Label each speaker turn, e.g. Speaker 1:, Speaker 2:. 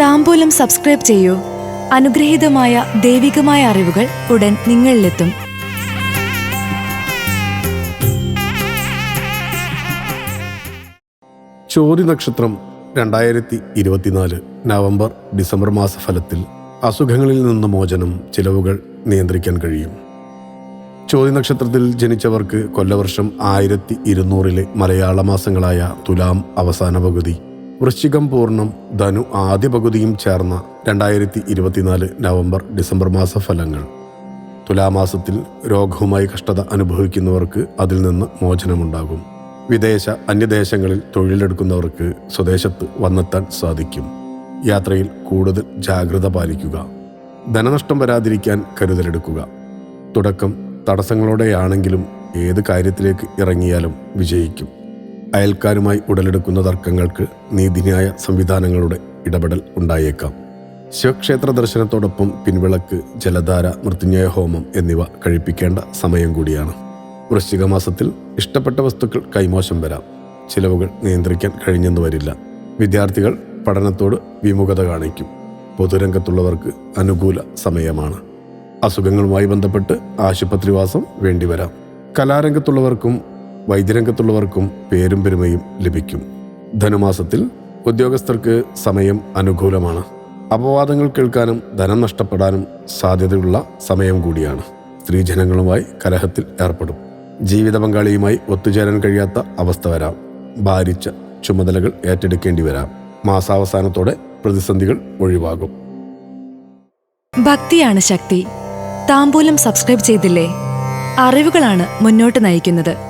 Speaker 1: താമ്പൂലം subscribe ചെയ്യൂ. അനുഗ്രഹീതമായ ദൈവികമായ അറിവുകൾ ഉടൻ നിങ്ങളിലെത്തും.
Speaker 2: ചോതി നക്ഷത്രം രണ്ടായിരത്തി ഇരുപത്തിനാല് നവംബർ ഡിസംബർ മാസ ഫലത്തിൽ അസുഖങ്ങളിൽ നിന്ന് മോചനം ചിലവുകൾ നിയന്ത്രിക്കാൻ കഴിയും. ചോതി നക്ഷത്രത്തിൽ ജനിച്ചവർക്ക് കൊല്ലവർഷം ആയിരത്തി ഇരുന്നൂറിലെ മലയാള മാസങ്ങളായ തുലാം അവസാന പകുതി വൃശ്ചികം പൂർണം ധനു ആദ്യ പകുതിയും ചേർന്ന രണ്ടായിരത്തി ഇരുപത്തിനാല് നവംബർ ഡിസംബർ മാസ ഫലങ്ങൾ തുലാമാസത്തിൽ രോഗവുമായി കഷ്ടത അനുഭവിക്കുന്നവർക്ക് അതിൽ നിന്ന് മോചനമുണ്ടാകും. വിദേശ അന്യദേശങ്ങളിൽ തൊഴിലെടുക്കുന്നവർക്ക് സ്വദേശത്ത് വന്നെത്താൻ സാധിക്കും. യാത്രയിൽ കൂടുതൽ ജാഗ്രത പാലിക്കുക. ധനനഷ്ടം വരാതിരിക്കാൻ കരുതലെടുക്കുക. തുടക്കം തടസ്സങ്ങളോടെയാണെങ്കിലും ഏത് കാര്യത്തിലേക്ക് ഇറങ്ങിയാലും വിജയിക്കും. അയൽക്കാരുമായി ഉടലെടുക്കുന്ന തർക്കങ്ങൾക്ക് നീതിന്യായ സംവിധാനങ്ങളുടെ ഇടപെടൽ ഉണ്ടായേക്കാം. ശിവക്ഷേത്ര ദർശനത്തോടൊപ്പം പിൻവിളക്ക് ജലധാര മൃത്യുഞ്ജയ ഹോമം എന്നിവ കഴിപ്പിക്കേണ്ട സമയം കൂടിയാണ്. വൃശ്ചിക മാസത്തിൽ ഇഷ്ടപ്പെട്ട വസ്തുക്കൾ കൈമോശം വരാം. ചിലവുകൾ നിയന്ത്രിക്കാൻ കഴിഞ്ഞെന്ന് വരില്ല. വിദ്യാർത്ഥികൾ പഠനത്തോട് വിമുഖത കാണിക്കും. പൊതുരംഗത്തുള്ളവർക്ക് അനുകൂല സമയമാണ്. അസുഖങ്ങളുമായി ബന്ധപ്പെട്ട് ആശുപത്രിവാസം വേണ്ടിവരാം. കലാരംഗത്തുള്ളവർക്കും വൈദ്യരംഗത്തുള്ളവർക്കും പേരും പെരുമയും ലഭിക്കും. ധനുമാസത്തിൽ ഉദ്യോഗസ്ഥർക്ക് സമയം അനുകൂലമാണ്. അപവാദങ്ങൾ കേൾക്കാനും ധനം നഷ്ടപ്പെടാനും സാധ്യതയുള്ള സമയം കൂടിയാണ്. സ്ത്രീജനങ്ങളുമായി കലഹത്തിൽ ഏർപ്പെടും. ജീവിത പങ്കാളിയുമായി ഒത്തുചേരാൻ കഴിയാത്ത അവസ്ഥ വരാം. ഭാരിച്ച ചുമതലകൾ ഏറ്റെടുക്കേണ്ടി വരാം. മാസാവസാനത്തോടെ പ്രതിസന്ധികൾ ഒഴിവാകും.
Speaker 1: ഭക്തിയാണ് ശക്തി. താമ്പൂലം സബ്സ്ക്രൈബ് ചെയ്തില്ലേ? അറിവുകളാണ് മുന്നോട്ട് നയിക്കുന്നത്.